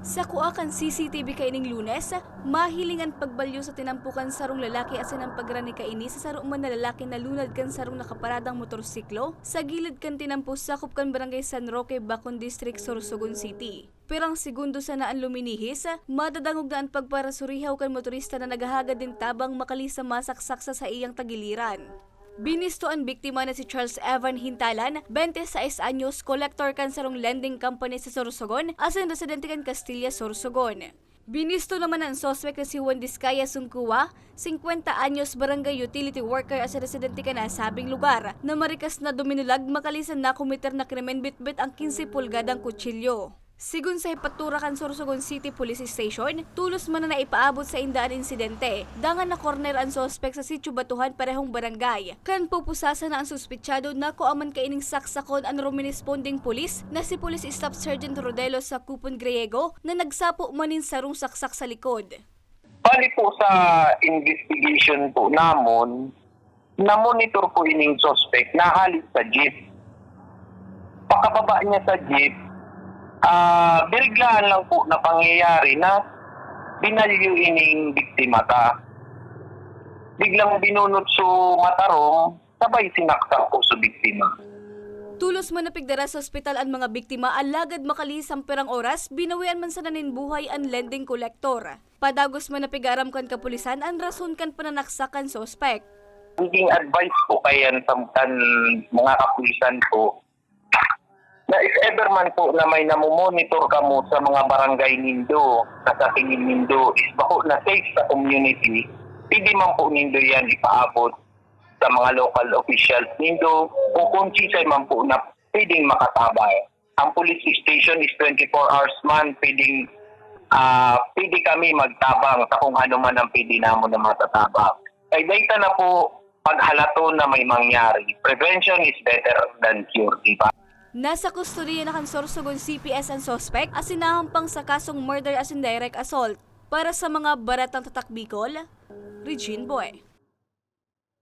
Sa kuakan CCTV kaining lunes, mahilingan pagbalyo sa tinampukan sarong lalaki asin ang pagrani kaini sa sarong man na lalaki na lunad kan sarong nakaparadang motorsiklo sa gilid kan tinampo sakop kan barangay San Roque, Bacon District, Sorsogon City. Pirang segundo sa naan luminihis, madadangog na ang pagparasurihaw kan motorista na naghahagad din tabang makali sa masaksaksa sa iyang tagiliran. Binisto ang biktima na si Charles Evan Hintalan, 26 anyos, collector kan sarong lending company sa Sorsogon, asin residente kan Castilla, Sorsogon. Binisto naman ang sospek na si Juan Discaya Sungkuwa, 50 anyos barangay utility worker as residente ka na lugar, na marikas na dominulag makalisan na kumiter na krimen bitbit ang 15 pulgadang kutsilyo. Sigun sa Hipaturakan Sorsogon City Police Station, tulos man na naipaabot sa indaan insidente. Dangan na corner ang sospek sa sitio Batuhan parehong barangay. Kan pupusasa na ang suspitsado na kuaman kaining saksakon ang ruminesponding pulis na si Police Staff Sergeant Rodelo sa Kupon Griego na nagsapo manin sarong saksak sa likod. Bali po sa investigation po namon, na-monitor po ining suspect na halit sa jeep. Pakababa niya sa jeep, ah biriglaan lang po na pangyayari na binalyo ining biktima ta. Biglang binunot so matarong, sabay sinaksak po sa biktima. Tulos man napigdara sa ospital ang mga biktima alagad makalis ang perang oras, binawian man sa nanin buhay ang lending collector. Padagos man napigaram kan kapulisan ang rason kan pananaksakan sospek. Naging advice po kayan sa mga kapulisan po ever man po na may namumonitor ka mo sa mga barangay nindo, sa sa nindo, is bako na safe sa community, pwede man po nindo yan ipaabot sa mga local officials nindo kung sisay man po na pwedeng makatabay. Ang police station is 24 hours man, pwedeng ah pwede kami magtabang sa kung ano man ang pwede namo na matatabang. Ay data na po paghalato na may mangyari. Prevention is better than cure, di ba? Nasa kustodiya na kan Sorsogon CPS ang sospek asinahampang sa kasong murder as in direct assault. Para sa mga baratang tatak Bicol, Regine Boy.